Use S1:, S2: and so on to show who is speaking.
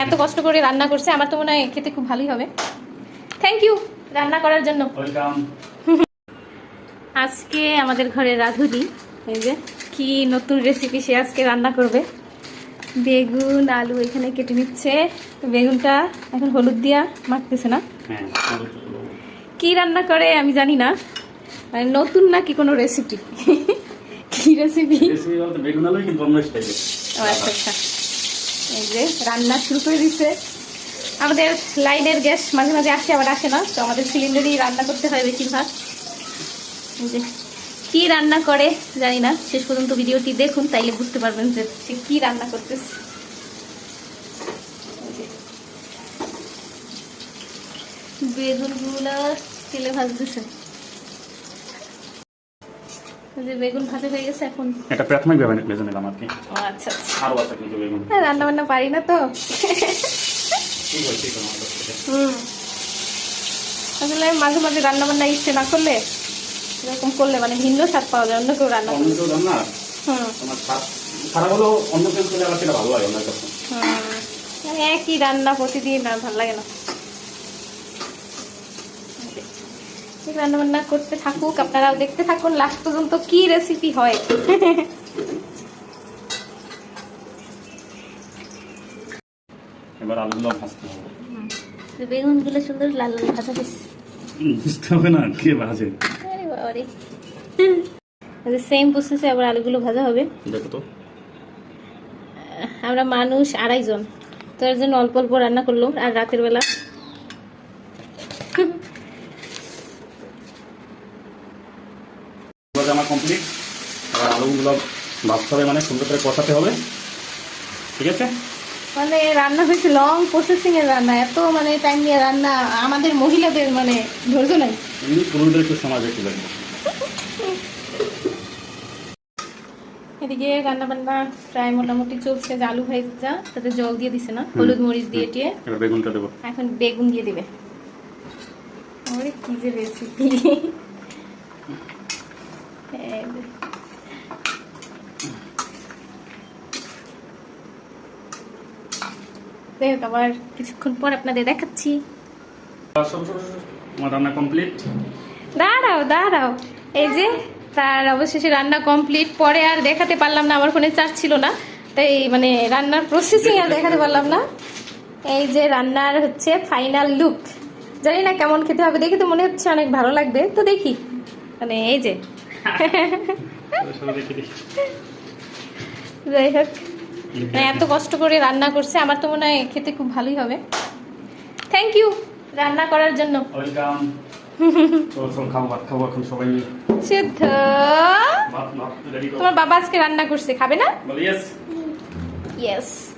S1: এত কষ্ট করে রান্না করছে আমার তো মনে হয় খেতে খুব ভালোই হবে। থ্যাংক ইউ রান্না করার জন্য। আজকে আমাদের ঘরে রাধুনি এই যে কি নতুন রেসিপি সে আজকে রান্না করবে। বেগুন আলু এখানে কেটে নিচ্ছে। তো বেগুনটা এখন হলুদ দিয়া মাখতেছে না।
S2: হ্যাঁ
S1: কি রান্না করে আমি জানি না মানে নতুন নাকি কোনো রেসিপি কি রেসিপি আচ্ছা আচ্ছা। এই যে রান্না শুরু করে দিচ্ছে আমাদের লাইনের গ্যাস মাঝে মাঝে আসে, আবার আসে না। তো আমাদের সিলিন্ডারই রান্না করতে হয় বেশিরভাগ। এই যে কী রান্না করে জানি না। শেষ পর্যন্ত ভিডিওটি দেখুন, তাইলে বুঝতে পারবেন যে সে কী রান্না করতেছে। বেগুনগুলো তেলে ভাজতেছে। যে বেগুন ভাজা হয়ে গেছে এখন।
S2: এটা প্রাথমিক ভাবে নিলাম আর কি
S1: আচ্ছা আচ্ছা।
S2: আছে কিন্তু বেগুন।
S1: হ্যাঁ রান্না বান্না পারি না তো।
S2: ঠিক আছে
S1: হুম। আসলে মাঝে মাঝে রান্না বান্না ইচ্ছে না করলে এরকম করলে মানে ভিন্ন স্বাদ পাওয়া যায় অন্য কেউ রান্না
S2: অন্য
S1: করলে
S2: কেউ জান
S1: হুম।
S2: তোমার খারাপ খারাপ অন্য কেউ করলে আবার সেটা ভালো লাগে অন্য
S1: হুম। একই রান্না প্রতিদিন আর ভালো লাগে না। এই রান্না বান্না করতে থাকুক আপনারাও দেখতে থাকুন লাস্ট পর্যন্ত কি রেসিপি হয়।
S2: এবার আলুগুলো ভাজতে হবে।
S1: বেগুনগুলো সুন্দর লাল লাল ভাজা হয়েছে।
S2: বুঝতে হবে না কে ভাজে।
S1: আরে বাবারে। সেম প্রসেসে আবার আলুগুলো ভাজা হবে।
S2: দেখো তো।
S1: আমরা মানুষ আড়াইজন তো এর জন্য অল্প অল্প রান্না করল আর রাতের বেলা
S2: আমার কমপ্লিট এবার আলুগুলো ভাজতে হবে মানে সুন্দর করে কষাতে হবে। ঠিক আছে?
S1: মানে রান্না হয়েছে লং প্রসেসিং এর রান্না এত মানে টাইম নিয়ে রান্না আমাদের মহিলাদের মানে ধৈর্য নাই।
S2: এমনি পুরোদের একটু সময় বেশি লাগবে
S1: এদিকে রান্না বান্না প্রায় মোটামুটি চলছে যে আলু ভাজা তাতে জল দিয়ে দিছে না হলুদ মরিচ দিয়ে টিয়ে।
S2: বেগুনটা দেবো।
S1: এখন বেগুন দিয়ে দিবে। ওরে কি যে রেসিপি আবার কিছুক্ষণ পর আপনাদের দেখাচ্ছি।
S2: রান্না কমপ্লিট
S1: দাঁড়াও দাঁড়াও। এই যে তার অবশেষে রান্না কমপ্লিট পরে আর দেখাতে পারলাম না আমার ফোনে চার্জ ছিল না। তাই মানে রান্নার প্রসেসিং আর দেখাতে পারলাম না। এই যে রান্নার হচ্ছে ফাইনাল লুক জানি না কেমন খেতে হবে দেখে তো মনে হচ্ছে অনেক ভালো লাগবে। তো দেখি। মানে এই যে যাই হোক। মানে এত কষ্ট করে রান্না করছে আমার তো মনে হয় খেতে খুব ভালোই হবে। থ্যাংক ইউ রান্না করার জন্য। তোমার বাবা আজকে রান্না করছে খাবে না? ইয়েস